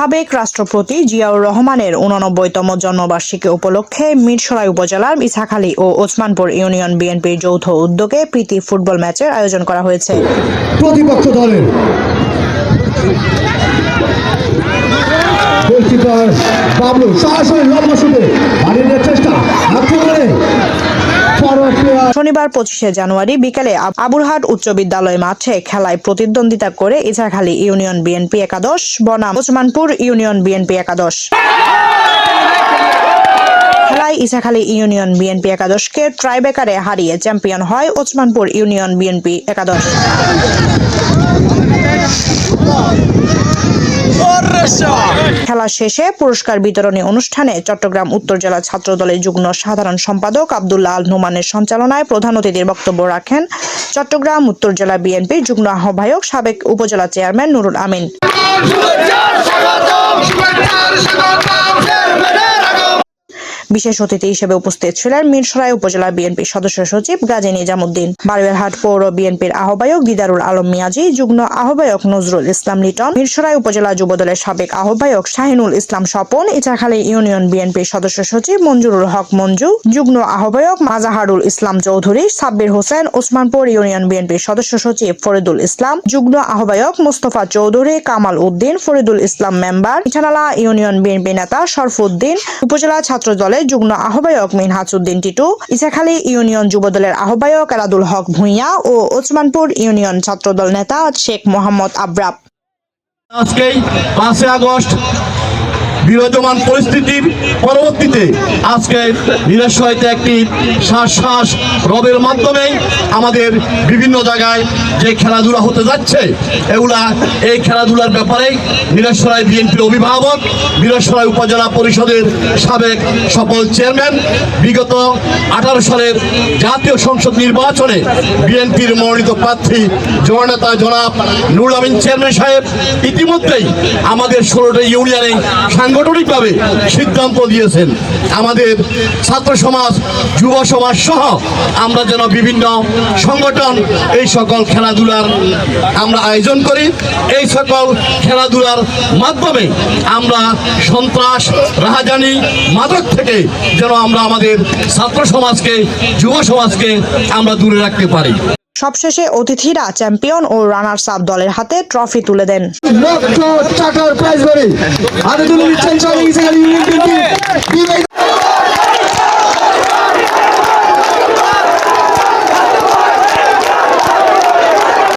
সাবেক রাষ্ট্রপতি জিয়াউর রহমানের উননব্বইতম জন্মবার্ষিকী উপলক্ষে মিরসরাই উপজেলার ইসাখালী ও ওসমানপুর ইউনিয়ন বিএনপির যৌথ উদ্যোগে প্রীতি ফুটবল ম্যাচের আয়োজন করা হয়েছে। প্রতিপক্ষ দলের সরাসরি লম্বা শনিবার পঁচিশে জানুয়ারি বিকেলে আবুরহাট উচ্চ বিদ্যালয় মাঠে খেলায় প্রতিদ্বন্দ্বিতা করে ইছাখালী ইউনিয়ন বিএনপি একাদশ, বনাম, ওসমানপুর ইউনিয়ন বিএনপি একাদশ। খেলায় ইসাখালী ইউনিয়ন বিএনপি একাদশকে ট্রাইবেকারে হারিয়ে চ্যাম্পিয়ন হয় ওসমানপুর ইউনিয়ন বিএনপি একাদশ। খেলা শেষে পুরস্কার বিতরণী অনুষ্ঠানে চট্টগ্রাম উত্তর জেলা ছাত্র দলের যুগ্ম সাধারণ সম্পাদক আবদুল্লাহ আল নুমানের সঞ্চালনায় প্রধান অতিথির বক্তব্য রাখেন চট্টগ্রাম উত্তর জেলা বিএনপির যুগ্ম আহ্বায়ক সাবেক উপজেলা চেয়ারম্যান নুরুল আমিন। বিশেষ অতিথি হিসেবে উপস্থিত ছিলেন মিরসরাই উপজেলা বিএনপির সদস্য সচিব গাজী নিজামুদ্দিন বারুয়ারহাট পৌর বিএনপির আহ্বায়ক দিদারুল আলম মিয়াজি, যুগ্ম আহ্বায়ক নজরুল ইসলাম লিটন, মিরসরাই উপজেলা যুবদলের সাবেক আহ্বায়ক শাহিনুল ইসলাম স্বপন ইচাখালী ইউনিয়ন বিএনপির সদস্য সচিব মঞ্জুরুল হক মঞ্জু, যুগ্ম আহ্বায়ক মাজাহারুল ইসলাম চৌধুরী, সাব্বির হোসেন, ওসমানপুর ইউনিয়ন বিএনপির সদস্য সচিব ফরিদুল ইসলাম, যুগ্ম আহ্বায়ক Mostafa Chowdhury, Kamal Uddin, Faridul Islam member Ichhanala union BNP নেতা শরফুদ্দিন, উপজেলা ছাত্র দলের যুগ্ম আহ্বায়ক মিনহাজউদ্দিন টিটু, ইসাখালী ইউনিয়ন যুবদলের আহ্বায়ক এরাদুল হক ভূঁইয়া ও ওসমানপুর ইউনিয়ন ছাত্রদল নেতা শেখ মোহাম্মদ আব্রাব। আজকেই পাঁচই আগস্ট বিরাজমান পরিস্থিতির পরবর্তীতে আজকে নিরস্বয়তে একটি শ্বাস শ্বাস রবের মাধ্যমে আমাদের বিভিন্ন জায়গায় যে খেলাধুলা হতে যাচ্ছে, এগুলা এই খেলাধুলার ব্যাপারে নিরস্বরায় বিএনপির অভিভাবক নিরস্বরায় উপজেলা পরিষদের সাবেক সফল চেয়ারম্যান, বিগত আঠারো সালের জাতীয় সংসদ নির্বাচনে বিএনপির মনোনীত প্রার্থী জননেতা জনাব নুরুল আমিন চেয়ারম্যান সাহেব ইতিমধ্যেই আমাদের ষোলোটা ইউনিয়নে সাংগঠনিকভাবে সিদ্ধান্ত দিয়েছেন। আমাদের ছাত্র সমাজ, যুব সমাজ সহ আমরা যেন বিভিন্ন সংগঠন, এই সকল খেলাধুলার আমরা আয়োজন করি। এই সকল খেলাধুলার মাধ্যমে আমরা সন্ত্রাস, রাহাজানি, মাদক থেকে যেন আমরা আমাদের ছাত্র সমাজকে, যুব সমাজকে আমরা দূরে রাখতে পারি। সবশেষে অতিথিরা চ্যাম্পিয়ন ও রানার্স আপ দলের হাতে ট্রফি তুলে দেন।